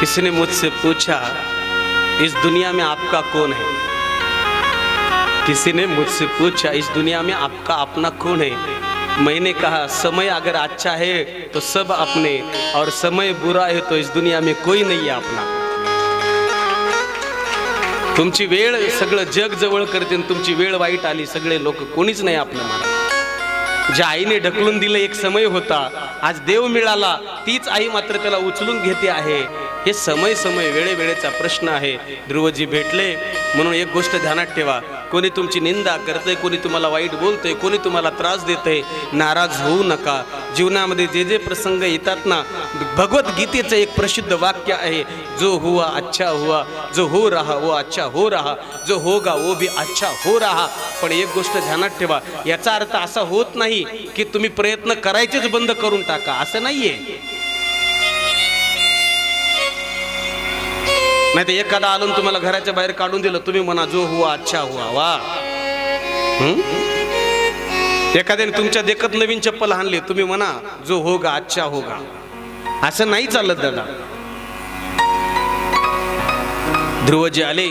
किसी ने मुझसे पूछा इस दुनिया में आपका कौन है? किसी ने मुझसे पूछा इस दुनिया में आपका अपना कौन है? मैंने कहा समय अगर अच्छा है तो सब अपने और समय बुरा है तो इस दुनिया में कोई नहीं है अपना। तुमची वेळ सगळं जग जवळ करते तुमची वेळ वाईट आली सगळे लोक कोणीच नाही आपलं मला ज्या आईने ढकलून दिलं एक समय होता. आज देव मिळाला तीच आई मात्र त्याला उचलून घेते आहे. हे समय समय वेळेवेळेचा प्रश्न आहे. ध्रुवजी भेटले. म्हणून एक गोष्ट ध्यानात ठेवा. कोणी तुमची निंदा करतंय कोणी तुम्हाला वाईट बोलतंय कोणी तुम्हाला त्रास देतंय नाराज होऊ नका. जीवनामध्ये जे जे प्रसंग येतात ना भगवद्गीतेचं एक प्रसिद्ध वाक्य आहे जो हुआ अच्छा हुआ जो हो रहा वो अच्छा हो रहा जो होगा वो भी अच्छा हो रहा. पण एक गोष्ट ध्यानात ठेवा याचा अर्थ असा होत नाही की तुम्ही प्रयत्न करायचेच बंद करून टाका. असं नाही आहे नाही तर एखादा आलं तुम्हाला घराच्या बाहेर काढून दिलं तुम्ही म्हणा जो हुआ अच्छा हुआ वा. एखाद्याने तुमच्या देखत नवीन चप्पल आणली तुम्ही म्हणा जो होगा अच्छा होगा. असं नाही चालत दादा. ध्रुवजी आले.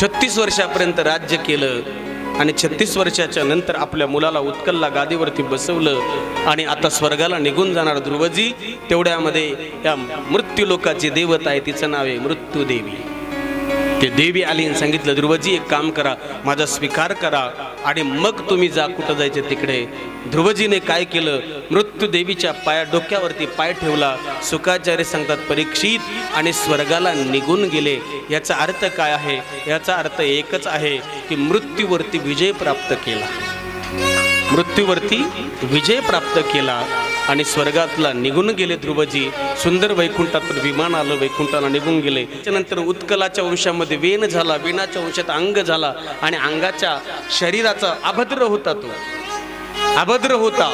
छत्तीस वर्षापर्यंत राज्य केलं. आणि छत्तीस वर्षाच्या नंतर आपल्या मुलाला उत्कलला गादीवरती बसवलं आणि आता स्वर्गाला निघून जाणार ध्रुवजी तेवढ्यामध्ये या मृत्यू लोकाची देवता आहे. तिचं नाव आहे मृत्यू देवी ते देवी आली आणि सांगितलं ध्रुवजी एक काम करा माझा स्वीकार करा आणि मग तुम्ही जा कुठं जायचे तिकडे. ध्रुवजीने काय केलं? मृत्यू देवीच्या पाया डोक्यावरती पाय ठेवला. सुखाचार्य सांगतात परीक्षित आणि स्वर्गाला निघून गेले. याचा अर्थ काय आहे? याचा अर्थ एकच आहे की मृत्यूवरती विजय प्राप्त केला. मृत्यूवरती विजय प्राप्त केला. आणि स्वर्गातला निघून गेले ध्रुवजी. सुंदर वैकुंठातून विमान आलं वैकुंठाला निघून गेले. त्याच्यानंतर उत्कलाच्या वंशामध्ये वेन झाला वेणाच्या वंशात अंग झाला आणि अंगाच्या शरीराचा अभद्र होता तो. अभद्र होता.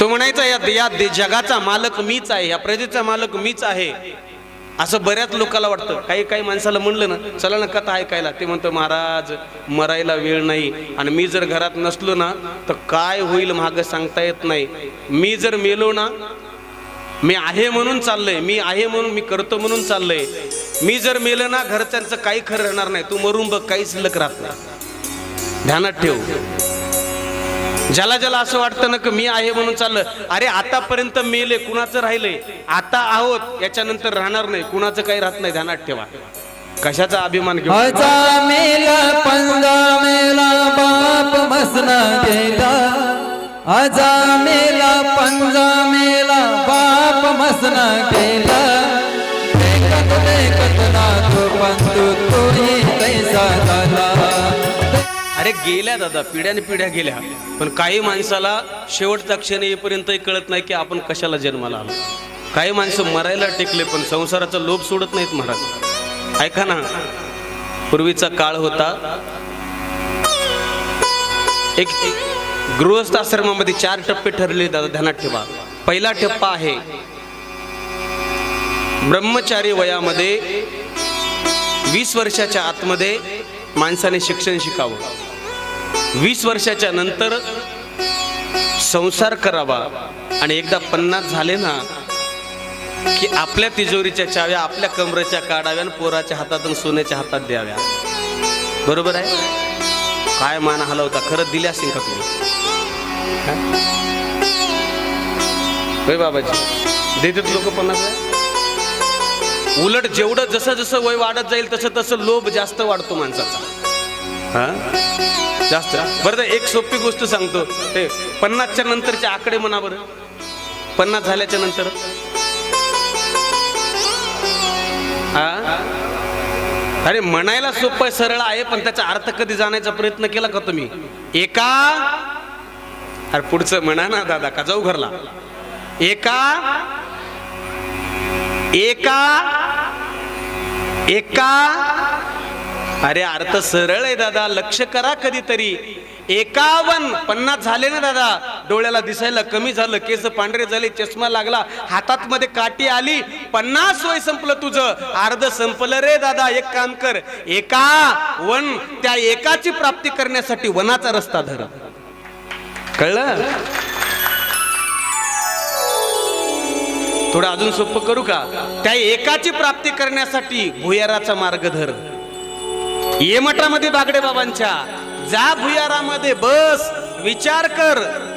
तो म्हणायचा या जगाचा मालक मीच आहे या प्रजेचा मालक मीच आहे. असं बऱ्याच लोकांना वाटतं. काही काही माणसाला म्हणलं ना चला ना कथा ऐकायला. ते म्हणतं महाराज मरायला वेळ नाही. आणि मी जर घरात नसलो ना तर काय होईल मागं सांगता येत नाही. मी जर मेलो ना मी आहे म्हणून चाललंय. मी आहे म्हणून मी करतो म्हणून चाललंय. मी जर मेलं ना घरच्यांचं काही खरं राहणार नाही. तू मरून बघ काहीच शिल्लक राहत नाही. ध्यानात ठेव. ज्याला ज्याला असं वाटतं ना की मी आहे म्हणून चाललं अरे आतापर्यंत मेले कुणाचं राहिलंय? आता आहोत याच्यानंतर राहणार नाही कुणाचं काही राहत नाही ध्यानात ठेवा. कशाचा अभिमान घेऊ? अजा मेला पंजा मेला बाप मसना गेला अजा मेला पंजा मेला बाप मसना गेला अरे गेल्या दादा पिढ्याने पिढ्या गेल्या. पण काही माणसाला शेवटचा क्षण येईपर्यंतही कळत नाही की आपण कशाला जन्माला आलो. काही माणसं मरायला टेकले पण संसाराचा लोभ सोडत नाहीत महाराज. ऐका ना पूर्वीचा काळ होता एक गृहस्थ आश्रमामध्ये चार टप्पे ठरले दादा ध्यानात ठेवा. पहिला टप्पा आहे ब्रह्मचारी वयामध्ये वीस वर्षाच्या आतमध्ये माणसाने शिक्षण शिकावं. वीस वर्षाच्या नंतर संसार करावा. आणि एकदा पन्नास झाले ना की आपल्या तिजोरीच्या चाव्या आपल्या कमरेच्या काढाव्या आणि पोराच्या हातातून सोन्याच्या हातात द्याव्या. बरोबर आहे? काय मान हलवता? खरं दिल्या असेल का तुम्ही? बाबाजी. देतात लोक पन्नास उलट जेवढं जसं जसं वय वाढत जाईल तसं तसं लोभ जास्त वाढतो माणसाचा. हा? जास्त? बरं तर एक सोपी गोष्ट सांगतो. ते पन्नासच्या नंतरचे आकडे म्हणा बरं. पन्नास झाल्याच्यानंतर. हा? अरे म्हणायला सोपं आहे, सरळ आहे पण त्याचा अर्थ कधी जाण्याचा प्रयत्न केला का तुम्ही? एका? अरे पुढचं म्हणा ना दादा का जाऊ घरला? एका? एका? एका? अरे अर्थ सरळ आहे दादा लक्ष करा कधीतरी. एकावन पन्नास झाले ना दादा. डोळ्याला दिसायला कमी झालं केस पांढरे झाले चष्मा लागला हातात मध्ये काठी आली पन्नास वय संपलं तुझं. अर्ध संपलं रे दादा एक काम कर. एका वन त्या एकाची प्राप्ती करण्यासाठी वनाचा रस्ता धर. कळलं? थोडं अजून सोपं करू का? त्या एकाची प्राप्ती करण्यासाठी भुयाराचा मार्ग धर. ये मठामध्ये बागडे बाबांच्या. जा भुयारामध्ये बस. विचार कर.